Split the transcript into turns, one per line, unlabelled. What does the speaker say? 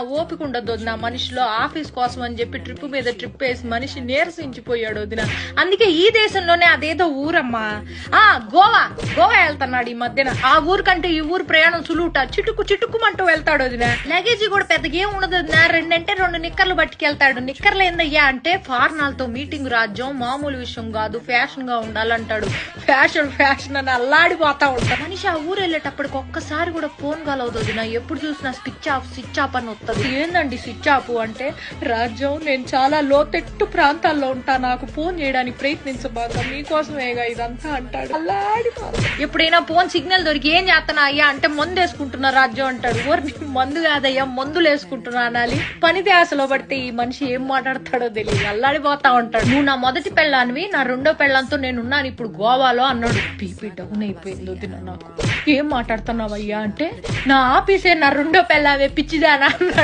ఓపిక ఉండదు వదిన. మనిషిలో ఆఫీస్ కోసం అని చెప్పి ట్రిప్ మీద ట్రిప్ వేసి మనిషి నీరసించిపోయాడు వదిన. అందుకే ఈ దేశంలోనే అదేదో ఊరమ్మా. ఆ గోవా. గోవా వెళ్తున్నాడు ఈ మధ్యన. ఆ ఊరు కంటే ఈ ఊరు ప్రయాణం సులువుట. చిటుకు చిటుకుమంటూ వెళ్తాడు వదిన. లగేజ్ కూడా పెద్దగా ఏం ఉండదు వదిన. రెండంటే రెండు నిక్కర్లు పట్టుకెళ్తాడు. నిక్కర్లు ఏందయ్యా అంటే ఫార్నాలతో మీటింగ్ రాజ్యం మామూలు విషయం కాదు. ఫ్యాషన్గా ఉండాలంటాడు. ఫ్యాషన్ ఫ్యాషన్ అని అల్లాడిపోతా ఉంటాడు. మనిషి ఆ ఊరు వెళ్ళేటప్పటికి ఒక్కసారి కూడా ఫోన్ కాల్ అవుతుంది నా ఎప్పుడు చూసినా స్విచ్ ఆఫ్ స్విచ్ ఆఫ్ అని వస్తుంది. ఏందండి స్విచ్ ఆపు అంటే? రాజ్యం నేను చాలా లోతెట్టు ప్రాంతాల్లో ఉంటా. నాకు ఫోన్ చేయడానికి ప్రయత్నించబాక మీకోసమేగా ఇదంతా అంటాడు. అల్లాడి ఎప్పుడైనా ఫోన్ సిగ్నల్ దొరికి ఏం చేస్తున్నా అయ్యా అంటే మందు వేసుకుంటున్నా రాజ్యం అంటాడు. ఓరి మందు కాదయ్యా మందులు వేసుకుంటున్నా అనాలి. పని ధ్యాసలో పడితే ఈ మనిషి ఏం మాట్లాడతాడో తెలియదు. అల్లాడిపోతా ఉంటాడు. నువ్వు నా మొదటి పెళ్ళానివి నా రెండో పెళ్ళంతో నేను ఉన్నాను. ఇప్పుడు గోవాలో అన్నాడు. పీపీ డౌన్ అయిపోయింది వదిన నాకు. ఏం మాట్లాడుతున్నావయ్యా అంటే నా ఆఫీసే నా రెండో పెళ్ళావే పిచ్చిదానా? అన్నాడు